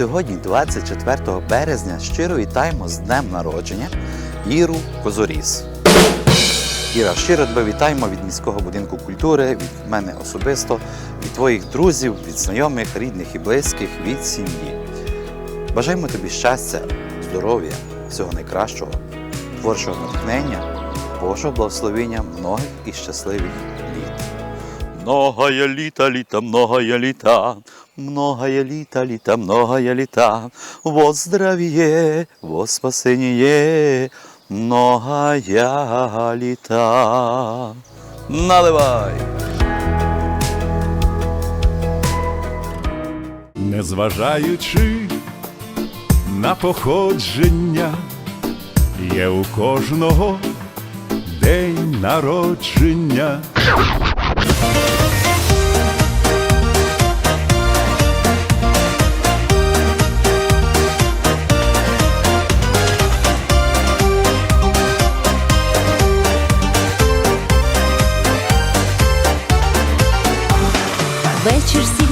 сьогодні, 24 березня, щиро вітаємо з днем народження Іру Козоріс. Іра, щиро тебе вітаємо від міського будинку культури, від мене особисто, від твоїх друзів, від знайомих, рідних і близьких, від сім'ї. Бажаємо тобі щастя, здоров'я, всього найкращого, творчого натхнення, Божого благословення многих і щасливих. Многое літа, літа, многое літа, многое літа, літа, многое літа, во здравіє, во спасеніє, многая літа. Наливай! Незважаючи на походження, є у кожного день народження. Вечір сів